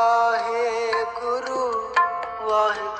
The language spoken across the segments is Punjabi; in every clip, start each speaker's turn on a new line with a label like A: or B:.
A: ਵਾਹਿਗੁਰੂ ਵਾਹਿਗੁਰੂ।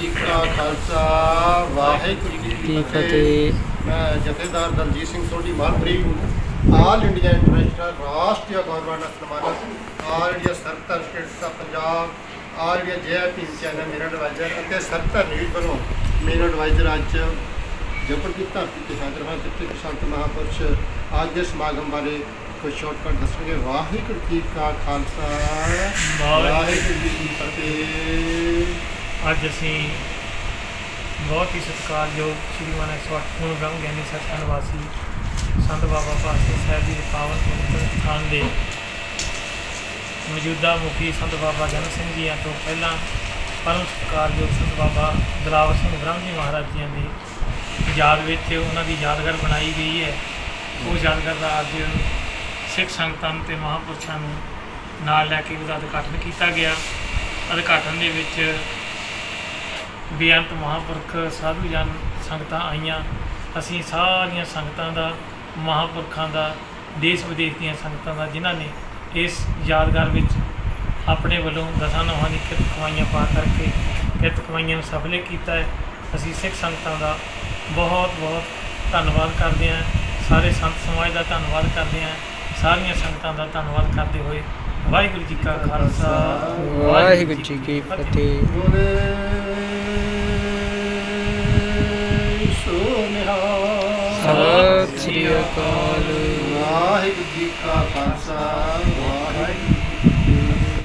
B: ਜੀ ਕਾ ਖਾਲਸਾ ਵਾਹਿਗੁਰੂ ਜੀ ਕੀ ਫਤਿਹ। ਮੈਂ ਜਥੇਦਾਰ ਦਲਜੀਤ ਸਿੰਘ ਸੋਢੀ ਹੂੰ ਆਲ ਇੰਡੀਆ ਇੰਟਰਨੈਸ਼ਨਲ ਰਾਸ਼ਟਰੀ ਗੌਰਵਾਨਾ ਸਨਮਾਨਿਤ ਆਲ ਇੰਡੀਆ ਸਰਕਾਰ ਸਟੇਟ ਦਾ Punjab all India JP channel ਮੇਰਾ ਐਡਵਾਈਜ਼ਰ ਅਤੇ ਸਰਕਾਰ ਨਿਊਜ਼ ਵੱਲੋਂ ਮੇਰਾ ਐਡਵਾਈਜ਼ਰ ਅੱਜ ਜਪਰ ਦੀ ਧਰਤੀ ਤੇ ਹਾਜ਼ਰ ਹਾਂ ਜਿੱਥੇ ਸੰਤ ਮਹਾਪੁਰਸ਼ ਅੱਜ ਦੇ ਸਮਾਗਮ ਬਾਰੇ ਕੋਈ ਸ਼ਾਰਟਕਟ ਦੱਸਣਗੇ। ਵਾਹਿਗੁਰੂ ਜੀ ਕਾ ਖਾਲਸਾ ਵਾਹਿਗੁਰੂ ਜੀ ਕੀ ਫਤਿਹ।
C: ਅੱਜ ਅਸੀਂ ਬਹੁਤ ਹੀ ਸਤਿਕਾਰਯੋਗ ਸ਼੍ਰੀ ਗੁਰੂ ਨਾਨਕ ਬ੍ਰਹਮ ਗਿਆਨੀ ਸਤਿਸੰਗ ਵਾਸੀ ਸੰਤ ਬਾਬਾ ਪਾਤਸ਼ਾਹ ਸਾਹਿਬ ਜੀ ਦੇ ਪਾਵਨ ਪਵਿੱਤਰ ਸਥਾਨ ਦੇ ਮੌਜੂਦਾ ਮੁਖੀ ਸੰਤ ਬਾਬਾ ਜਨ ਸਿੰਘ ਜੀ ਤੋਂ ਪਹਿਲਾਂ ਪਰਮ ਸਤਿਕਾਰਯੋਗ ਸੰਤ ਬਾਬਾ ਦਲਾਵਰ ਸਿੰਘ ਬ੍ਰਹਮ ਜੀ ਮਹਾਰਾਜ ਜੀ ਦੀ ਯਾਦ ਵਿੱਚ ਉਹਨਾਂ ਦੀ ਯਾਦਗਾਰ ਬਣਾਈ ਗਈ ਹੈ। ਉਹ ਯਾਦਗਾਰ ਦਾ ਅੱਜ ਸਿੱਖ ਸੰਗਤਾਂ ਤੇ ਮਹਾਂਪੁਰਸ਼ਾਂ ਨੂੰ ਨਾਲ ਲੈ ਕੇ ਉਹਦਾ ਉਦਘਾਟਨ ਕੀਤਾ ਗਿਆ। ਉਦਘਾਟਨ ਦੇ ਵਿੱਚ ਬੇਅੰਤ ਮਹਾਂਪੁਰਖ ਸਾਧੂ ਜਨ ਸੰਗਤਾਂ ਆਈਆਂ। ਅਸੀਂ ਸਾਰੀਆਂ ਸੰਗਤਾਂ ਦਾ, ਮਹਾਂਪੁਰਖਾਂ ਦਾ, ਦੇਸ਼ ਵਿਦੇਸ਼ ਦੀਆਂ ਸੰਗਤਾਂ ਦਾ, ਜਿਨ੍ਹਾਂ ਨੇ ਇਸ ਯਾਦਗਾਰ ਵਿੱਚ ਆਪਣੇ ਵੱਲੋਂ ਦਸਾਂ ਨੌਹਾਂ ਦੀ ਕਿਰਤ ਕਮਾਈਆਂ ਪਾ ਕਰਕੇ ਕਿਰਤ ਕਮਾਈਆਂ ਨੂੰ ਸਫਲੇ ਕੀਤਾ ਹੈ। ਅਸੀਂ ਸਿੱਖ ਸੰਗਤਾਂ ਦਾ ਬਹੁਤ ਬਹੁਤ ਧੰਨਵਾਦ ਕਰਦੇ ਹਾਂ। ਸਾਰੇ ਸੰਤ ਸਮਾਜ ਦਾ ਧੰਨਵਾਦ ਕਰਦੇ ਹਾਂ। ਸਾਰੀਆਂ ਸੰਗਤਾਂ ਦਾ ਧੰਨਵਾਦ ਕਰਦੇ ਹੋਏ ਵਾਹਿਗੁਰੂ ਜੀ ਕਾ ਖਾਲਸਾ।
D: ਵਾਹਿਗੁਰੂ ਜੀ ਕੀ ਫਤਿਹ।
B: ਸਤਿ ਸ੍ਰੀ ਅਕਾਲ। ਵਾਹਿਗੁਰੂ ਜੀ ਕਾ ਖਾਲਸਾ